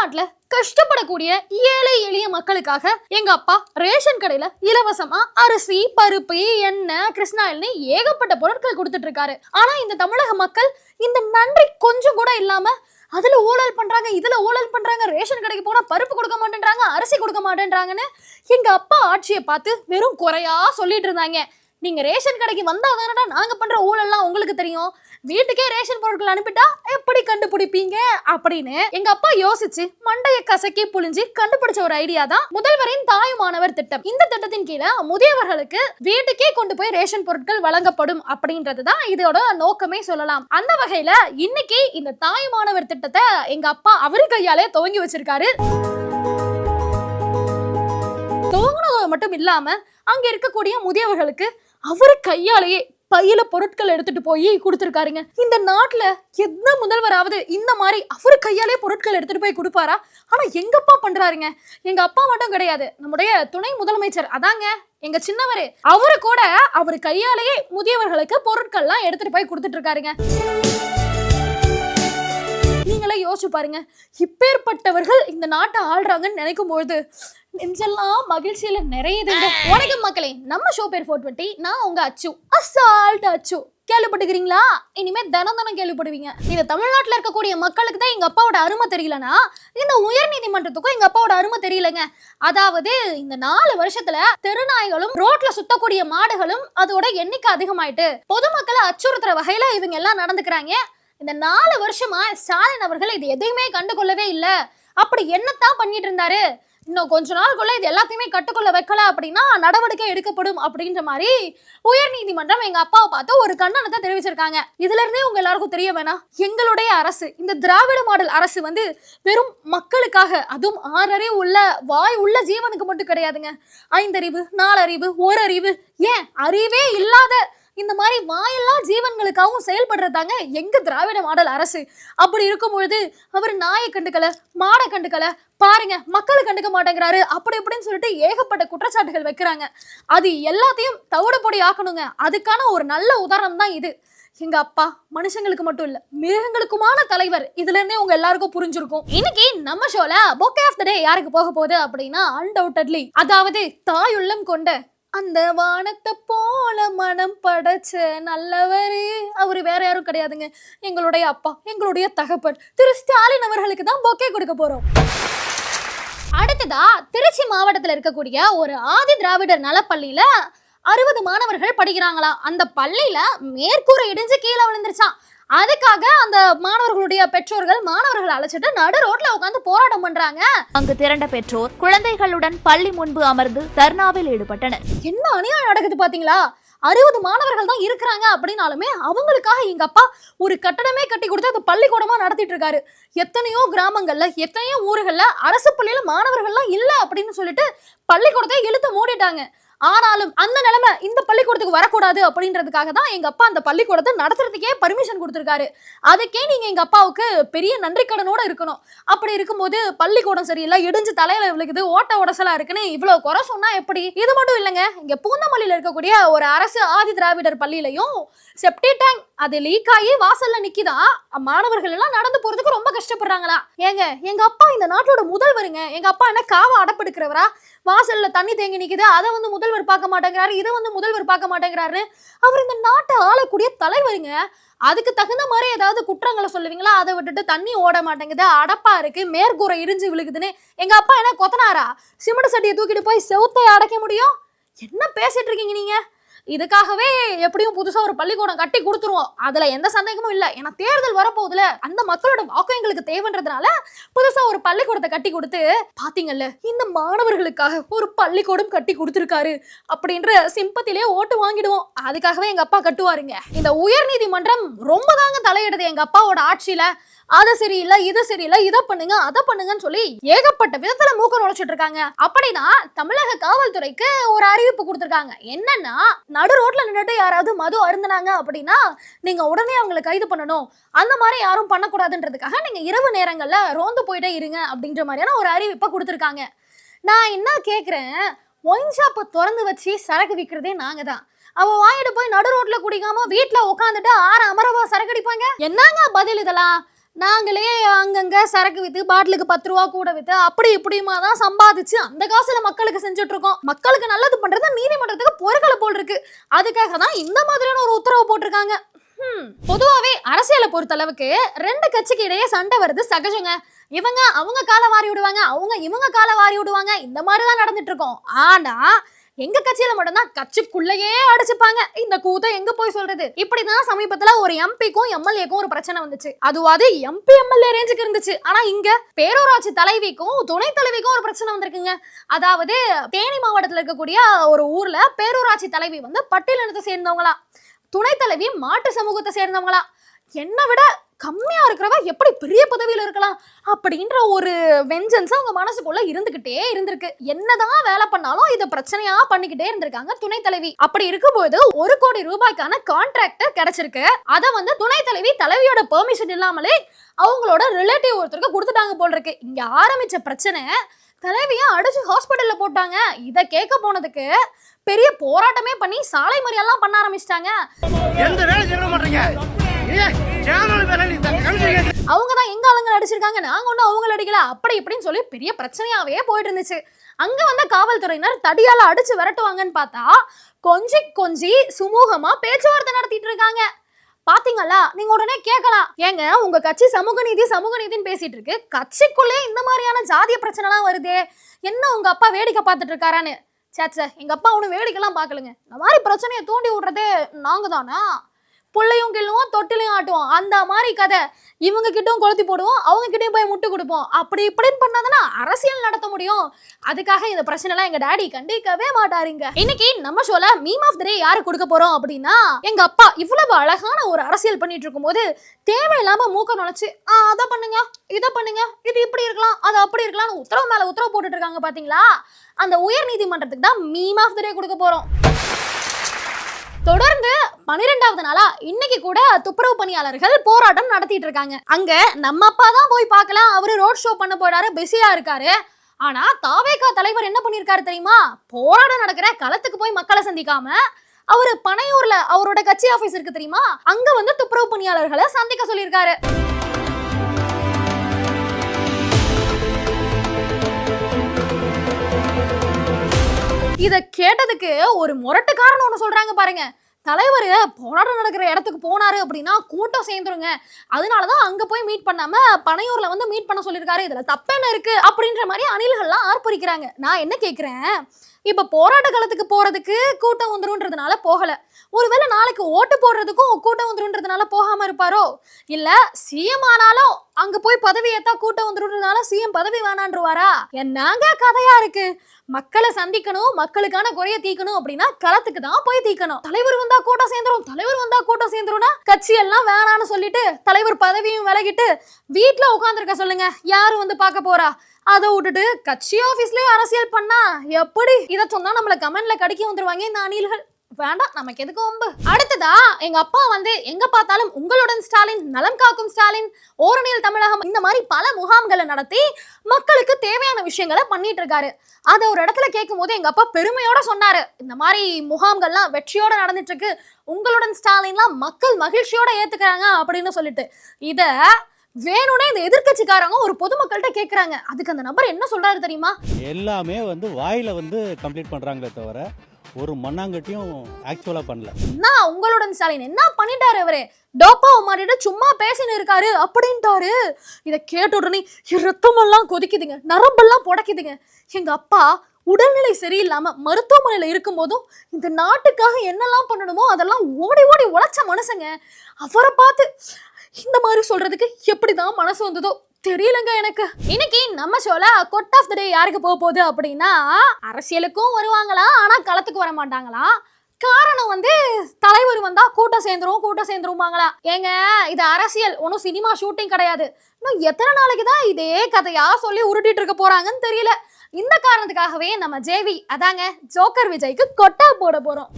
தமிழ்நாட்டுல கஷ்டப்படக்கூடிய ஏழை எளிய மக்களுக்காக எங்க அப்பா ரேஷன் கடையில இலவசமா அரிசி பருப்பு எண்ணெய் கிருஷ்ணாயில்னு ஏகப்பட்ட பொருட்கள் கொடுத்துட்டு இருக்காரு ஆனா இந்த தமிழக மக்கள் இந்த நன்றி கொஞ்சம் கூட இல்லாம அதுல ஊழல் பண்றாங்க இதுல ஊழல் பண்றாங்க ரேஷன் கடைக்கு போனா பருப்பு கொடுக்க மாட்டேன்றாங்க அரிசி கொடுக்க மாட்டேன்றாங்கன்னு எங்க அப்பா ஆட்சியை பார்த்து வெறும் குறையா சொல்லிட்டு இருந்தாங்க. நீங்கள் ரேஷன் கடைக்கு வந்தால் தானடா நாங்கள் பண்ணுற ஊழல்லாம் உங்களுக்கு தெரியும். வீட்டுக்கே ரேஷன் பொருட்கள் அனுப்பிட்டா எப்படி கண்டுபிடிப்பீங்க? அப்படின்னு எங்க அப்பா யோசிச்சு மண்டையை கசக்கி புழிஞ்சு கண்டுபிடிச்ச ஒரு ஐடியா தான் முதல்வரின் தாயுமானவர் திட்டம். இந்த திட்டத்தின் கீழே முதியவர்களுக்கு வீட்டுக்கே கொண்டு போய் ரேஷன் பொருட்கள் வழங்கப்படும் அப்படின்றது தான் இதோட நோக்கமே சொல்லலாம். அந்த வகையில இன்னைக்கு இந்த தாயுமானவர் திட்டத்தை எங்க அப்பா அவரு கையாலே துவங்கி வச்சிருக்காரு. துவங்கினது மட்டும் இல்லாம அங்க இருக்கக்கூடிய முதியவர்களுக்கு அவர் கையாலேயே பையில பொருட்கள் எடுத்துட்டு போய் கொடுத்துருக்காருங்க. இந்த நாட்டுல எந்த முதல்வராவது இந்த மாதிரி அவர் கையாலே பொருட்கள் எடுத்துட்டு போய் கொடுப்பாரா? ஆனா எங்க அப்பா பண்றாருங்க? எங்க அப்பா மட்டும் கிடையாது. நம்முடைய துணை முதலமைச்சர் அதாங்க. எங்க சின்னவரு. அவரு கூட அவர் கையாலேயே முதியவர்களுக்கு பொருட்கள்லாம் எடுத்துட்டு போய் கொடுத்துட்டு இருக்காருங்க நீங்களே யோசிச்சு பாருங்க. இப்பேற்பட்டவர்கள் இந்த நாட்டை ஆள்றாங்கன்னு நினைக்கும் பொழுது நெஞ்செல்லாம் மகிழ்ச்சியில நிறையுதுங்க வணக்கம் மக்களே நம்ம ஷோ பேர் ஃபோர் டுவெண்ட்டி நான் உங்க அச்சு. அசால்ட் அச்சு. கேள்விப்பட்டுக்கிறீங்களா இனிமே தினம் தினம் கேள்விப்படுவீங்க. இந்த தமிழ்நாட்டுல இருக்கக்கூடிய மக்களுக்கு தான் எங்க அப்பாவோட அருமை தெரியலனா இந்த உயர் நீதிமன்றத்துக்கும் எங்க அப்பாவோட அருமை தெரியலங்க. அதாவது இந்த நாலு வருஷத்துல தெருநாய்களும் ரோட்ல சுத்தக்கூடிய மாடுகளும் அதோட எண்ணிக்கை அதிகமாயிட்டு பொதுமக்களை அச்சுறுத்துற வகையில இவங்க எல்லாம் நடந்துக்கிறாங்க. இந்த நாலு வருஷமா ஸ்டாலின் அவர்கள் இது எதையுமே கண்டுகொள்ளவே இல்லை. அப்படி என்னத்தான் பண்ணிட்டு இருந்தாரு? இன்னும் கொஞ்ச நாளுக்குள்ள இது எல்லாத்தையுமே கட்டுக்குள்ள வைக்கல அப்படின்னா நடவடிக்கை எடுக்கப்படும் அப்படின்ற மாதிரி உயர் நீதிமன்றம் எங்க அப்பாவை பார்த்து ஒரு கண்டனத்தை தெரிவிச்சிருக்காங்க. இதுல இருந்தே உங்க எல்லாருக்கும் தெரிய வேணாம் எங்களுடைய அரசு இந்த திராவிட மாடல் அரசு வந்து வெறும் மக்களுக்காக அதுவும் ஆறறிவு உள்ள வாய் உள்ள ஜீவனுக்கு மட்டும் கிடையாதுங்க. ஐந்தறிவு நாலறிவு ஓரறிவு ஏன் அறிவே இல்லாத இந்த மாதிரி வாயெல்லாம் ஜீவன்களுக்காகவும் செயல்படுறதாங்க எங்க திராவிட மாடல் அரசு. அப்படி இருக்கும் பொழுது அவர் நாயை கண்டுக்கல மாடை கண்டுக்கல பாருங்க மக்களை கண்டுக்க மாட்டேங்கிறாரு அப்படி இப்படின்னு சொல்லிட்டு ஏகப்பட்ட குற்றச்சாட்டுகள் வைக்கிறாங்க. அது எல்லாத்தையும் தவிடு பொடி ஆக்கணுங்க. அதுக்கான ஒரு நல்ல உதாரணம் தான் இது. எங்க அப்பா மனுஷங்களுக்கு மட்டும் இல்ல மிருகங்களுக்குமான தலைவர். இதுல இருந்தே உங்க எல்லாருக்கும் புரிஞ்சிருக்கும். இன்னைக்கு நம்ம ஷோல பொக்கே ஆஃப் த டே யாருக்கு போக போகுது அப்படின்னா அன்டவுட்டட்லி அதாவது தாயுள்ளம் கொண்ட அந்த வானத்தை போல மனம் படைச்ச நல்லவரு. அவரு வேற யாரும் கிடையாதுங்க. எங்களுடைய அப்பா எங்களுடைய தகப்பன் திரு ஸ்டாலின் அவர்களுக்கு தான் பொக்கே கொடுக்க போறோம். அடுத்ததா திருச்சி மாவட்டத்தில் இருக்கக்கூடிய ஒரு ஆதி திராவிடர் நலப்பள்ளியில அறுபது மாணவர்கள் படிக்கிறாங்களா? அந்த பள்ளியில மேற்கூரை இடிஞ்சு கீழே விழுந்துருச்சான் அதுக்காக அந்த மாணவர்களுடைய பெற்றோர்கள் மாணவர்களை அழைச்சிட்டு நடு ரோட்ல உட்காந்து போராட்டம் பண்றாங்க. அங்கு திரண்ட பெற்றோர் குழந்தைகளுடன் பள்ளி முன்பு அமர்ந்து தர்ணாவில் ஈடுபட்டனர். என்ன அநியாயம் நடக்குது பாத்தீங்களா? அறுபது மாணவர்கள் தான் இருக்கிறாங்க அப்படின்னாலுமே அவங்களுக்காக எங்க அப்பா ஒரு கட்டடமே கட்டி கொடுத்து அது பள்ளிக்கூடமா நடத்திட்டு இருக்காரு. எத்தனையோ கிராமங்கள்ல எத்தனையோ ஊர்கள்ல அரசு பள்ளியில மாணவர்கள்லாம் இல்ல அப்படின்னு சொல்லிட்டு பள்ளிக்கூடத்தை இழுத்து மூடிட்டாங்க. ஆனாலும் அந்த நிலைமை இந்த பள்ளிக்கூடத்துக்கு வரக்கூடாது அப்படின்றதுக்காக தான் எங்க அப்பா அந்த பள்ளிக்கூடத்தை நடத்துறதுக்கே பர்மிஷன் கொடுத்துருக்காரு. அதுக்கே நீங்க எங்க அப்பாவுக்கு பெரிய நன்றி கடனோட இருக்கணும். அப்படி இருக்கும்போது பள்ளிக்கூடம் சரியில்லை இடிஞ்சு தலையில விழுகுது ஓட்ட உடசலா இருக்குன்னு இவ்வளவு குறை சொன்னா எப்படி? இது மட்டும் இல்லைங்க இங்க பூந்தமல்லியில இருக்கக்கூடிய ஒரு அரசு ஆதி திராவிடர் பள்ளியிலையும் செப்டி டேங்க் அது லீக் ஆகி வாசல்ல நிக்கிதான் மாணவர்கள் எல்லாம் நடந்து போறதுக்கு ரொம்ப கஷ்டப்படுறாங்களா? ஏங்க எங்க அப்பா இந்த நாட்டோட முதல்வருங்க. எங்க அப்பா என்ன காவ அடப்படுக்கிறவரா? வாசல்ல தண்ணி தேங்கி நிக்குது அதை வந்து முதல்வர் பார்க்க மாட்டேங்கிறாரு இதை வந்து முதல்வர் பார்க்க மாட்டேங்கிறாரு அவர் இந்த நாட்டை ஆளக்கூடிய தலைவருங்க. அதுக்கு தகுந்த மாதிரி ஏதாவது குற்றங்களை சொல்லுவீங்களா? அதை விட்டுட்டு தண்ணி ஓட மாட்டேங்குது அடப்பா இருக்கு மேற்கூரை இடிஞ்சு விழுகுதுன்னு. எங்க அப்பா என்ன கொத்தனாரா? சிமெண்ட் சட்டியை தூக்கிட்டு போய் செவுத்தை அடைக்க முடியும்? என்ன பேசிட்டு இருக்கீங்க நீங்க? இதுக்காகவே எப்படியும் புதுசா ஒரு பள்ளிக்கூடம் கட்டி கொடுத்துருவோம். அதுல எந்த சந்தேகமும் இல்லை. ஏன்னா தேர்தல் வரப்போகுதுல. அந்த மக்களோட வாக்கு எங்களுக்கு தேவைன்றதுனால புதுசா ஒரு பள்ளிக்கூடத்தை கட்டி கொடுத்து பாத்தீங்கல்ல இந்த மாணவர்களுக்காக ஒரு பள்ளிக்கூடம் கட்டி கொடுத்துருக்காரு அப்படின்ற சிம்பத்திலே ஓட்டு வாங்கிடுவோம். அதுக்காகவே எங்க அப்பா கட்டுவாருங்க. இந்த உயர்நீதிமன்றம் ரொம்ப தாங்க தலையிடுது எங்க அப்பாவோட ஆட்சியில. அது சரியில்லை இது சரியில்லை இதை பண்ணுங்க அதை பண்ணுங்கன்னு சொல்லி ஏகப்பட்ட விதத்துல மூக்க நுழைச்சிட்டு இருக்காங்க. அப்படின்னா தமிழக காவல்துறைக்கு ஒரு அறிவிப்பு கொடுத்துருக்காங்க. என்னன்னா நடு ரோட்ல நின்றுட்டு யாராவது மது அருந்தினாங்க அப்படின்னா நீங்க உடனே அவங்களை கைது பண்ணணும். அந்த மாதிரி யாரும் பண்ணக்கூடாதுன்றதுக்காக நீங்க இரவு நேரங்கள்ல ரோந்து போயிட்டே இருங்க அப்படின்ற மாதிரியான ஒரு அறிவிப்பை கொடுத்துருக்காங்க. நான் என்ன கேட்குறேன் ஒயின் ஷாப்பை திறந்து வச்சு சரக்கு விற்கிறதே நாங்க தான். அவள் வாங்கிட்டு போய் நடு ரோட்ல குடிக்காம வீட்டில் உட்காந்துட்டு ஆற அமரவா சரக்கு அடிப்பாங்க? என்னங்க பதில் இதெல்லாம்? நாங்களே அங்கங்கே சரக்கு விற்று பாட்டிலுக்கு பத்து ரூபா கூட விற்று அப்படி இப்படியுமா தான் சம்பாதிச்சு அந்த காசில் மக்களுக்கு செஞ்சுட்ருக்கோம். மக்களுக்கு நல்லது பண்ணுறது நீதிமன்றத்துக்கு பொறுக்கலை போல் இருக்கு. அதுக்காக தான் இந்த மாதிரியான ஒரு உத்தரவு போட்டிருக்காங்க. பொதுவாகவே பொதுவாவே அரசியலை பொறுத்தளவுக்கு ரெண்டு கட்சிக்கு இடையே சண்டை வருது சகஜங்க. இவங்க அவங்க காலை வாரி விடுவாங்க அவங்க இவங்க காலை வாரி விடுவாங்க. இந்த மாதிரி தான் நடந்துட்டு இருக்கோம் ஆனால் எங்க கட்சியில மட்டும்தான் கட்சிக்குள்ளேயே அடிச்சுப்பாங்க. இந்த கூத்தை எங்க போய் சொல்றது? இப்படிதான் சமீபத்துல ஒரு எம்பிக்கும் எம்எல்ஏக்கும் ஒரு பிரச்சனை வந்துச்சு. அதுவாது எம்பி எம்எல்ஏ ரேஞ்சுக்கு இருந்துச்சு. ஆனா இங்க பேரூராட்சி தலைவிக்கும் துணை தலைவிக்கும் ஒரு பிரச்சனை வந்திருக்குங்க. அதாவது தேனி மாவட்டத்துல இருக்கக்கூடிய ஒரு ஊர்ல பேரூராட்சி தலைவி வந்து பட்டியலினத்தை சேர்ந்தவங்களா? துணை தலைவி மாட்டு சமூகத்தை சேர்ந்தவங்களா? என்னை விட கம்மியா இருக்கிறவ? எப்படி பெரிய பதவியில இருக்கலாம்? அப்படின்ற ஒரு வெஞ்சன்ஸ் அவங்க மனசுக்குள்ள இருந்துகிட்டே இருந்திருக்கு. என்னதான் வேலை பண்ணாலும் இதை பிரச்சனையா பண்ணிக்கிட்டே இருந்திருக்காங்க துணை தலைவி. அப்படி இருக்கும்போது ஒரு கோடி ரூபாய்க்கான கான்ட்ராக்ட் கிடைச்சிருக்கு. அதை வந்து துணை தலைவி தலைவியோட பெர்மிஷன் இல்லாமலே அவங்களோட ரிலேட்டிவ் ஒருத்தருக்கு கொடுத்துட்டாங்க போல் இருக்கு இங்க ஆரம்பிச்ச பிரச்சனை தலைவியை அடிச்சு ஹாஸ்பிட்டல்ல போட்டாங்க. இதை கேட்க போனதுக்கு பெரிய போராட்டமே பண்ணி சாலை மறியெல்லாம் பண்ண ஆரம்பிச்சிட்டாங்க. எந்த வேலை செய்ய மாட்டீங்க. அவங்க தான் எங்க ஆளுங்க அடிச்சிருக்காங்க? நாங்க ஒன்றும் அவங்கள அடிக்கல. அப்படி இப்படின்னு சொல்லி பெரிய பிரச்சனையாவே போயிட்டு இருந்துச்சு அங்க வந்த காவல்துறையினர் தடியால அடிச்சு விரட்டுவாங்கன்னு பார்த்தா கொஞ்சி கொஞ்சி சுமூகமா பேச்சுவார்த்தை நடத்திட்டு இருக்காங்க. பாத்தீங்களா? நீங்க உடனே கேட்கலாம். ஏங்க உங்க கட்சி சமூக நீதி சமூக நீதினு பேசிட்டு இருக்கு. கட்சிக்குள்ளே இந்த மாதிரியான ஜாதிய பிரச்சனைலாம் வருதே. என்ன உங்க அப்பா வேடிக்கை பார்த்துட்டு இருக்காரான்னு? சேச்சே எங்க அப்பா ஒன்றும் வேடிக்கைலாம் பார்க்கலங்க. இந்த மாதிரி பிரச்சனையை தூண்டி விடுறதே நாங்க தானா புள்ளையும் கிள்ளுவோம் தொட்டிலையும் ஆட்டுவோம். அந்த மாதிரி கதை இவங்க கிட்டும் கொளுத்தி போடுவோம் அவங்க கிட்டயும் போய் முட்டு கொடுப்போம். அப்படி இப்படின்னு பண்ணாதானே அரசியல் நடத்த முடியும். அதுக்காக இந்த பிரச்சனை எல்லாம் எங்க டேடி கண்டிக்கவே மாட்டாருங்க. இன்னைக்கு நம்ம ஷோல மீம் ஆஃப் த டே யாரு கொடுக்க போறோம் அப்படின்னா எங்க அப்பா இவ்வளவு அழகான ஒரு அரசியல் பண்ணிட்டு இருக்கும்போது தேவையில்லாம மூக்க நுழைச்சு ஆ அதை பண்ணுங்க இதை பண்ணுங்க இது இப்படி இருக்கலாம் அது அப்படி இருக்கலாம்னு உத்தரவு மேல உத்தரவு போட்டுட்டு இருக்காங்க பாத்தீங்களா? அந்த உயர் நீதிமன்றத்துக்கு தான் மீம் ஆஃப் த டே கொடுக்க போறோம். தொடர்ந்து பன்னிரெண்டாவது நாளா இன்னைக்கு கூட துப்புரவு பணியாளர்கள் போராட்டம் நடத்திட்டு இருக்காங்க. அங்க நம்ம அப்பா தான் போய் பார்க்கலாம். அவரு ரோட் ஷோ பண்ண போறாரு பிஸியா இருக்காரு. ஆனா தாவேகா தலைவர் என்ன பண்ணிருக்காரு தெரியுமா? போராட்டம் நடக்கிற களத்துக்கு போய் மக்களை சந்திக்காம அவரு பனையூர்ல அவரோட கட்சி ஆபீஸ் இருக்கு தெரியுமா? அங்க வந்து துப்புரவு பணியாளர்களை சந்திக்க சொல்லியிருக்காரு. இதை கேட்டதுக்கு ஒரு முரட்டுக்காரன் ஒன்று சொல்கிறாங்க பாருங்க. தலைவர் போராட்டம் நடக்கிற இடத்துக்கு போனாரு அப்படின்னா கூட்டம் சேர்ந்துருங்க. அதனால தான் அங்கே போய் மீட் பண்ணாம பனையூரில் வந்து மீட் பண்ண சொல்லியிருக்காரு. இதில் தப்பென்ன இருக்கு? அப்படின்ற மாதிரி அணில்கள்லாம் ஆர்ப்பரிக்கிறாங்க. நான் என்ன கேட்குறேன் இப்போ போராட்ட காலத்துக்கு போகிறதுக்கு கூட்டம் வந்துருன்றதுனால போகலை. ஒருவேளை நாளைக்கு ஓட்டு போடுறதுக்கும் கூட்டம் வந்துருன்றதுனால போகாம இருப்பாரோ? இல்ல சிஎம் ஆனாலும் அங்க போய் பதவி ஏத்தா கூட்டம் வந்துருன்றதுனால சிஎம் பதவி வேணான்றுவாரா? என்னங்க கதையா இருக்கு? மக்களை சந்திக்கணும் மக்களுக்கான குறைய தீக்கணும் அப்படின்னா களத்துக்கு தான் போய் தீக்கணும் தலைவர் வந்தா கூட்டம் சேர்ந்துரும் தலைவர் வந்தா கூட்டம் சேர்ந்துரும்னா கட்சி எல்லாம் வேணான்னு சொல்லிட்டு தலைவர் பதவியும் விலகிட்டு வீட்டுல உட்காந்துருக்க சொல்லுங்க. யாரு வந்து பார்க்க போறா? அதை விட்டுட்டு கட்சி ஆபீஸ்லயே அரசியல் பண்ணா எப்படி? இதை சொன்னா நம்மள கமெண்ட்ல கடிக்க வந்துருவாங்க இந்த அணில்கள். வேண்டாம் நமக்கு எதுக்கு ஒம்பு அடுத்ததா எங்க அப்பா வந்து எங்க பார்த்தாலும் உங்களுடன் ஸ்டாலின் நலம் காக்கும் ஸ்டாலின் ஓரணியில் தமிழகம் இந்த மாதிரி பல முகாம்களை நடத்தி மக்களுக்கு தேவையான விஷயங்களை பண்ணிட்டு இருக்காரு. அதை ஒரு இடத்துல கேட்கும் போது எங்க அப்பா பெருமையோட சொன்னாரு. இந்த மாதிரி முகாம்கள்லாம் வெற்றியோட நடந்துட்டு இருக்கு. உங்களுடன் ஸ்டாலின்லாம் மக்கள் மகிழ்ச்சியோட ஏத்துக்கிறாங்க அப்படின்னு சொல்லிட்டு. இத வேணும்னே இந்த எதிர்க்கட்சிக்காரங்க ஒரு பொதுமக்கள்கிட்ட கேக்குறாங்க. அதுக்கு அந்த நபர் என்ன சொல்றாரு தெரியுமா? எல்லாமே வந்து வாயில வந்து கம்ப்ளீட் பண்றாங்களே தவிர ஒரு மண்ணாங்கட்டியும் ஆக்சுவலா பண்ணல. என்ன உங்களுடன் ஸ்டாலின்? என்ன பண்ணிட்டாரு அவரு? டோப்பா மாட்டிட்டு சும்மா பேசின்னு இருக்காரு. அப்படின்ட்டாரு. இதை கேட்ட உடனே ரத்தமெல்லாம் கொதிக்குதுங்க. நரம்பெல்லாம் புடைக்குதுங்க. எங்க அப்பா உடல்நிலை சரியில்லாம மருத்துவமனையில இருக்கும்போதும் இந்த நாட்டுக்காக என்னெல்லாம் பண்ணணுமோ அதெல்லாம் ஓடி ஓடி உழைச்ச மனுஷங்க. அவரை பார்த்து இந்த மாதிரி சொல்றதுக்கு எப்படிதான் மனசு வந்ததோ தெரியலங்க எனக்கு. இன்னைக்கு நம்ம ஷோல கொட் ஆஃப் த டே யாருக்கு போக போகுது அப்படின்னா அரசியலுக்கும் வருவாங்களாம் ஆனா களத்துக்கு வர மாட்டாங்களாம் காரணம் வந்து தலைவர் வந்தா கூட்டம் சேர்ந்துரும் கூட்டம் சேர்ந்துருவாங்களா ஏங்க இது அரசியல். ஒன்றும் சினிமா ஷூட்டிங் கிடையாது. இன்னும் எத்தனை நாளைக்கு தான் இதே கதையா சொல்லி உருட்டிட்டு இருக்க போறாங்கன்னு தெரியல. இந்த காரணத்துக்காகவே நம்ம ஜேவி அதாங்க ஜோக்கர் விஜய்க்கு கொட்டா போட போறோம்.